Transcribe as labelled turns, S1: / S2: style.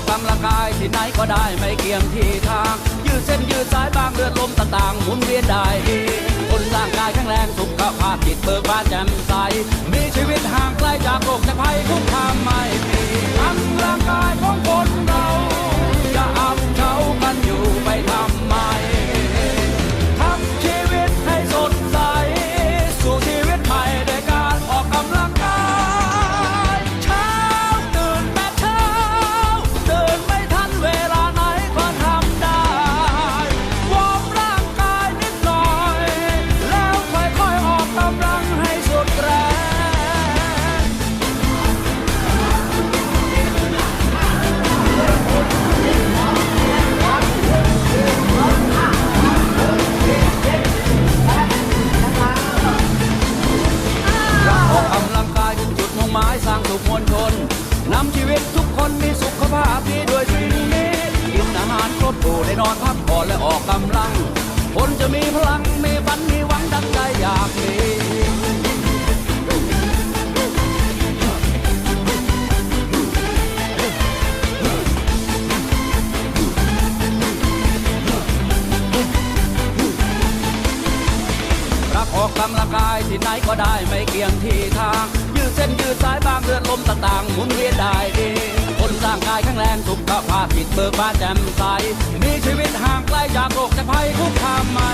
S1: ออกกำลังกายที่ไหนก็ได้ไม่เกี่ยงที่ทาง ยืดเส้นยืดสายบางเลือดลมต่างๆหมุนเวียนได้ นทุกคนมีสุขภาพดีด้วยสิ่งนี้กินอาหารครบถ้วนได้นอนพักผ่อนและออกกำลัง รักออกกำลังกายที่ไหนก็ได้ไม่เกี่ยงที่ทาง ยืดเส้นยืดสายบางเลือดลมต่างๆหมุนเวียนได้ดี คนร่างกายแข็งแรงสุขภาพจิตเบิกบานแจ่มใส มีชีวิตห่างไกลจากโรคจากภัยคุกทามไม่